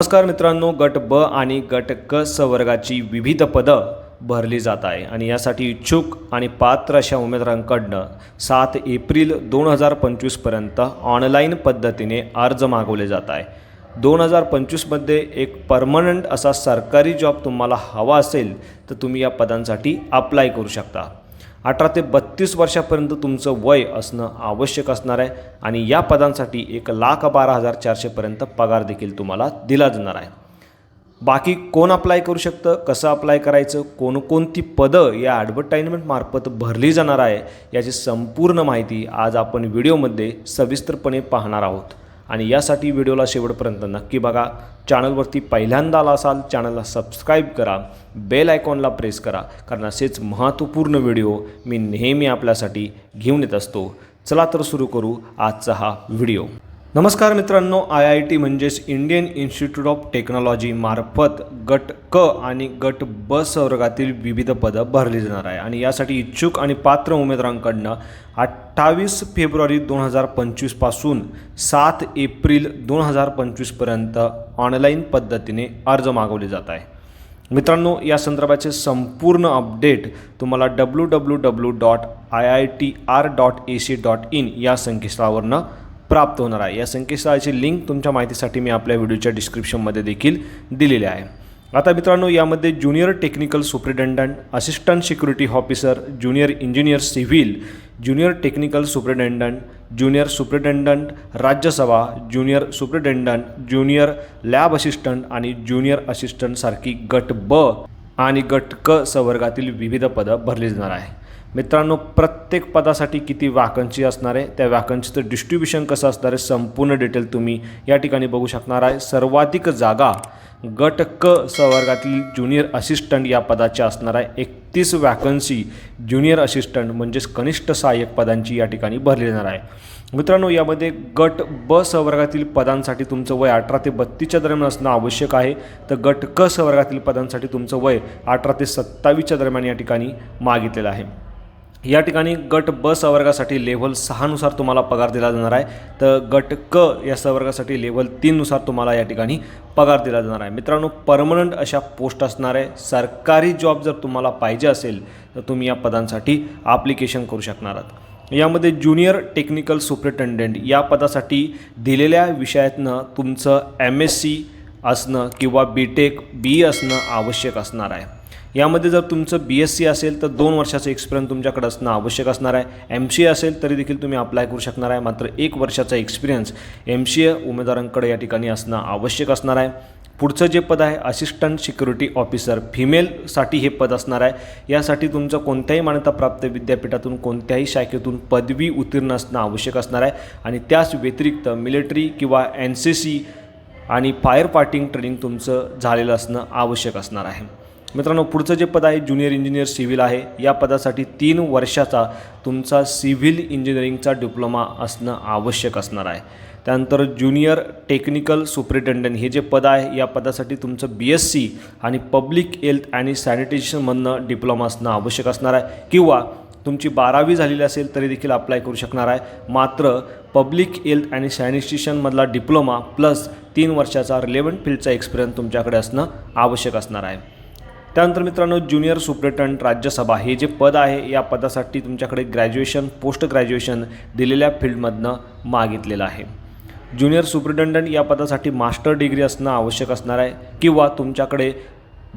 नमस्कार मित्रांनो गट ब आणि गट क संवर्गाची विविध पदं भरली जात आहे. आणि यासाठी इच्छुक आणि पात्र अशा उमेदवारांकडनं सात एप्रिल दोन हजार पंचवीसपर्यंत ऑनलाईन पद्धतीने अर्ज मागवले जात आहे. दोन हजार पंचवीसमध्ये एक परमनंट असा सरकारी जॉब तुम्हाला हवा असेल तर तुम्ही या पदांसाठी अप्लाय करू शकता. अठरा ते बत्तीस वर्षापर्यंत तुमचं वय असणं आवश्यक असणार आहे आणि या पदांसाठी एक लाख बारा हजार चारशेपर्यंत पगार देखील तुम्हाला दिला जाणार आहे. बाकी कोण अप्लाय करू शकतं कसं अप्लाय करायचं कोणकोणती पदं या ॲडव्हर्टाईजमेंटमार्फत भरली जाणार आहे याची संपूर्ण माहिती आज आपण व्हिडिओमध्ये सविस्तरपणे पाहणार आहोत. आणि यासाठी व्हिडिओला शेवटपर्यंत नक्की बघा. चॅनलवरती पहिल्यांदा आला असाल चॅनलला सबस्क्राईब करा. बेल आयकॉनला प्रेस करा कारण असेच महत्त्वपूर्ण व्हिडिओ मी नेहमी आपल्यासाठी घेऊन येत असतो. चला तर सुरू करू आजचा हा व्हिडिओ. नमस्कार मित्रांनो आय आय टी म्हणजेच इंडियन इन्स्टिट्यूट ऑफ टेक्नॉलॉजी मार्फत गट क आणि गट ब संवर्गातील विविध पदं भरली जाणार आहे. आणि यासाठी इच्छुक आणि पात्र उमेदवारांकडनं अठ्ठावीस फेब्रुवारी दोन हजार पंचवीसपासून सात एप्रिल दोन हजार पंचवीसपर्यंत ऑनलाईन पद्धतीने अर्ज मागवले जात आहे. मित्रांनो या संदर्भाचे संपूर्ण अपडेट तुम्हाला W W W dot I I T R dot A C dot in या संकेतस्थळावरनं प्राप्त होणार आहे. या संकेतस्थळाची लिंक तुमच्या माहितीसाठी मी आपल्या व्हिडिओच्या डिस्क्रिप्शनमध्ये देखील दिलेली आहे. आता मित्रांनो यामध्ये junior technical superintendent assistant security officer junior engineer civil junior technical superintendent junior superintendent Rajya Sabha junior superintendent junior lab assistant आणि ज्युनियर असिस्टंटसारखी गट ब आणि गट क संवर्गातील विविध पदं भरली जाणार आहे. मित्रांनो प्रत्येक पदासाठी किती वॅकन्सी असणार आहे त्या वॅकन्सीचं डिस्ट्रीब्युशन कसं असणार आहे संपूर्ण डिटेल तुम्ही या ठिकाणी बघू शकणार आहे. सर्वाधिक जागा गट क संवर्गातील ज्युनियर असिस्टंट या पदाच्या असणार आहे. एकतीस वॅकन्सी ज्युनियर असिस्टंट म्हणजेच कनिष्ठ सहाय्यक पदांची या ठिकाणी भरली जाणार आहे. मित्रांनो यामध्ये गट ब संवर्गातील पदांसाठी तुमचं वय अठरा ते बत्तीसच्या दरम्यान असणं आवश्यक आहे. तर गट क संवर्गातील पदांसाठी तुमचं वय अठरा ते सत्तावीसच्या दरम्यान या ठिकाणी मागितलेलं आहे. या ठिकाणी गट ब सवर्गासाठी लेव्हल सहानुसार तुम्हाला पगार दिला जाणार आहे. तर गट क या सवर्गासाठी लेव्हल तीननुसार तुम्हाला या ठिकाणी पगार दिला जाणार आहे. मित्रांनो परमनंट अशा पोस्ट असणार आहे. सरकारी जॉब जर तुम्हाला पाहिजे असेल तर तुम्ही या पदांसाठी ॲप्लिकेशन करू शकणार आहात. यामध्ये ज्युनियर टेक्निकल सुप्रिटेंडेंट या पदासाठी दिलेल्या विषयातनं तुमचं एम एस सी असणं किंवा बी टेक बी असणं आवश्यक असणार आहे. यामध्ये जर तुमचं बी एस सी असेल तर दोन वर्षाचं एक्सपिरियन्स तुमच्याकडे असणं आवश्यक असणार आहे. एम सी ए असेल तरी देखील तुम्ही अप्लाय करू शकणार आहे. मात्र एक वर्षाचा एक्सपिरियन्स एम सी ए उमेदवारांकडे या ठिकाणी असणं आवश्यक असणार आहे. पुढचं जे पद आहे असिस्टंट सिक्युरिटी ऑफिसर फिमेलसाठी हे पद असणार आहे. यासाठी तुमचं कोणत्याही मान्यताप्राप्त विद्यापीठातून कोणत्याही शाखेतून पदवी उत्तीर्ण असणं आवश्यक असणार आहे. आणि त्याच व्यतिरिक्त मिलिटरी किंवा एन सी सी आणि फायर फायटिंग ट्रेनिंग तुमचं झालेलं असणं आवश्यक असणार आहे. मित्रांनो पुढचं जे पद आहे ज्युनियर इंजिनियर सिव्हिल आहे. या पदासाठी तीन वर्षाचा तुमचा सिव्हिल इंजिनिअरिंगचा डिप्लोमा असणं आवश्यक असणार आहे. त्यानंतर ज्युनियर टेक्निकल सुप्रिटेंडंट हे जे पद आहे या पदासाठी तुमचं बी एस सी आणि पब्लिक हेल्थ आणि सॅनिटेशनमधनं डिप्लोमा असणं आवश्यक असणार आहे. किंवा तुमची बारावी झालेली असेल तरी देखील अप्लाय करू शकणार आहे. मात्र पब्लिक हेल्थ आणि सॅनिटेशनमधला डिप्लोमा प्लस तीन वर्षाचा रिलेव्हंट फील्डचा एक्सपिरियन्स तुमच्याकडे असणं आवश्यक असणार आहे. त्यानंतर मित्रांनो ज्युनियर सुप्रिटंट राज्यसभा हे जे पद आहे या पदासाठी तुमच्याकडे ग्रॅज्युएशन पोस्ट ग्रॅज्युएशन दिलेल्या फील्डमधनं मागितलेलं आहे. ज्युनियर सुप्रिटेंडंट या पदासाठी मास्टर डिग्री असणं आवश्यक असणार आहे किंवा तुमच्याकडे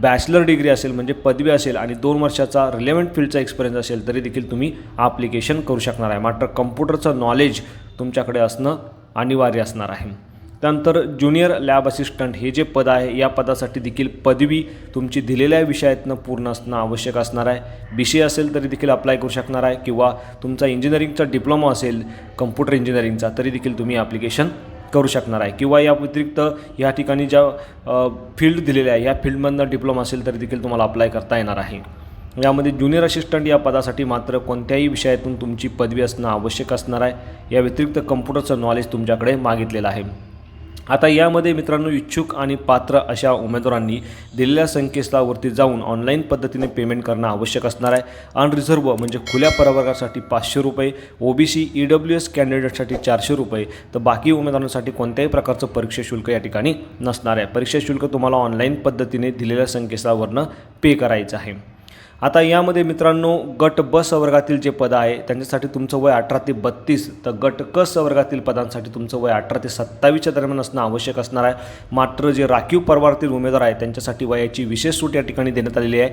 बॅचलर डिग्री असेल म्हणजे पदवी असेल आणि दोन वर्षाचा रिलेव्हंट फील्डचा एक्सपिरियन्स असेल तरी देखील तुम्ही ॲप्लिकेशन करू शकणार आहे. मात्र कम्प्युटरचं नॉलेज तुमच्याकडे असणं अनिवार्य असणार आहे. त्यानंतर ज्युनियर लॅब असिस्टंट हे जे पद आहे या पदासाठी देखील पदवी तुमची दिलेल्या विषयातनं पूर्ण असणं आवश्यक असणार आहे. बी सी असेल तरी देखील अप्लाय करू शकणार आहे किंवा तुमचा इंजिनिअरिंगचा डिप्लोमा असेल कम्प्युटर इंजिनिअरिंगचा तरी देखील तुम्ही ॲप्लिकेशन करू शकणार आहे. किंवा या व्यतिरिक्त या ठिकाणी ज्या फील्ड दिलेल्या आहे या फील्डमधनं डिप्लोमा असेल तरी देखील तुम्हाला अप्लाय करता येणार आहे. यामध्ये ज्युनियर असिस्टंट या पदासाठी मात्र कोणत्याही विषयातून तुमची पदवी असणं आवश्यक असणार आहे. या व्यतिरिक्त कम्प्युटरचं नॉलेज तुमच्याकडे मागितलेलं आहे. आता यामध्ये मित्रांनो इच्छुक आणि पात्र अशा उमेदवारांनी दिलेल्या संकेतस्थळावरती जाऊन ऑनलाईन पद्धतीने पेमेंट करणं आवश्यक असणार आहे. अनरिझर्व म्हणजे खुल्या प्रवर्गासाठी पाचशे रुपये ओबीसी ई डब्ल्यू एस कॅन्डिडेटसाठी चारशे रुपये. तर बाकी उमेदवारांसाठी कोणत्याही प्रकारचं परीक्षा शुल्क या ठिकाणी नसणार आहे. परीक्षा शुल्क तुम्हाला ऑनलाईन पद्धतीने दिलेल्या संकेतस्थळावरनं पे करायचं आहे. आता यामध्ये मित्रांनो गट ब संवर्गातील जे पद आहे त्यांच्यासाठी तुमचं वय अठरा ते बत्तीस. तर गट क संवर्गातील पदांसाठी तुमचं वय अठरा ते सत्तावीसच्या दरम्यान असणं आवश्यक असणार आहे. मात्र जे राखीव परवारातील उमेदवार आहे त्यांच्यासाठी वयाची विशेष सूट या ठिकाणी देण्यात आलेली आहे.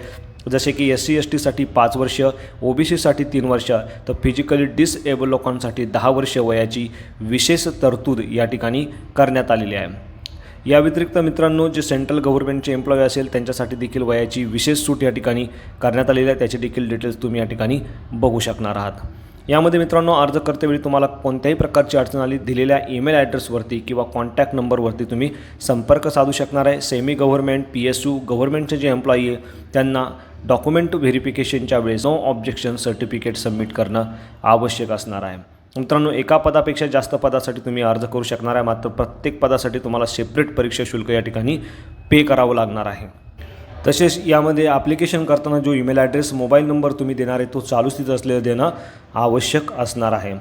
जसे की एस सी एस टीसाठी पाच वर्ष ओ बी सीसाठी तीन वर्ष तर फिजिकली डिसएबल लोकांसाठी दहा वर्ष वयाची विशेष तरतूद या ठिकाणी करण्यात आलेली आहे. या व्यतिरिक्त मित्रांनो जे सेंट्रल गव्हर्नमेंटचे एम्प्लॉई असेल त्यांच्यासाठी देखील वयाची विशेष सूट या ठिकाणी करण्यात आलेली आहे. त्याचे देखील डिटेल्स तुम्ही या ठिकाणी बघू शकणार आहात. यामध्ये मित्रांनो अर्ज करतेवेळी तुम्हाला कोणत्याही प्रकारची अडचण आली दिलेल्या ईमेल ॲड्रेसवरती किंवा कॉन्टॅक्ट नंबरवरती तुम्ही संपर्क साधू शकणार आहे. Semi government P S U गव्हर्नमेंटचे जे एम्प्लॉई आहे त्यांना डॉक्युमेंट व्हेरिफिकेशनच्या वेळेस नो ऑब्जेक्शन सर्टिफिकेट सबमिट करणं आवश्यक असणार आहे. मित्रांनो एका पदापेक्षा जास्त पदासाठी तुम्ही अर्ज करू शकणार आहे. मात्र प्रत्येक पदासाठी तुम्हाला सेपरेट परीक्षा शुल्क या ठिकाणी पे करावं लागणार आहे. तसेच यामध्ये ॲप्लिकेशन करताना जो ईमेल ॲड्रेस मोबाईल नंबर तुम्ही देणार आहे तो चालू स्थितीत असलेला देणं आवश्यक असणार आहे.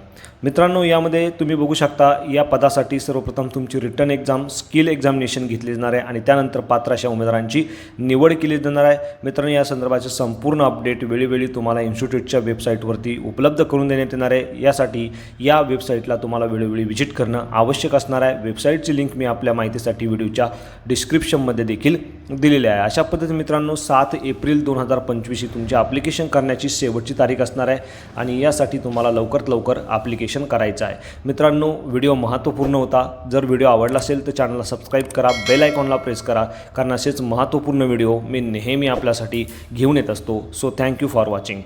मित्रांनो यामध्ये तुम्ही बघू शकता या पदासाठी सर्वप्रथम तुमची रिटर्न एक्झाम स्किल एक्झामिनेशन घेतली जाणार आहे आणि त्यानंतर पात्र अशा उमेदवारांची निवड केली जाणार आहे. मित्रांनो या संदर्भाचे संपूर्ण अपडेट वेळोवेळी तुम्हाला इन्स्टिट्यूटच्या वेबसाईटवरती उपलब्ध करून देण्यात येणार आहे. यासाठी या वेबसाईटला तुम्हाला वेळोवेळी व्हिजिट करणं आवश्यक असणार आहे. वेबसाईटची लिंक मी आपल्या माहितीसाठी व्हिडिओच्या डिस्क्रिप्शनमध्ये देखील दिलेली आहे. अशा पद्धतीने मित्रांनो सात एप्रिल दोन हजार पंचवीस ही तुमची ॲप्लिकेशन करण्याची शेवटची तारीख असणार आहे आणि यासाठी तुम्हाला लवकरात लवकर ॲप्लिकेशन करायचं आहे. मित्रांनो व्हिडिओ महत्त्वपूर्ण होता. जर व्हिडिओ आवडला असेल तर चॅनलला सबस्क्राईब करा बेल आयकॉनला प्रेस करा कारण असेच महत्त्वपूर्ण व्हिडिओ मी नेहमी आपल्यासाठी घेऊन येत असतो. So thank you for watching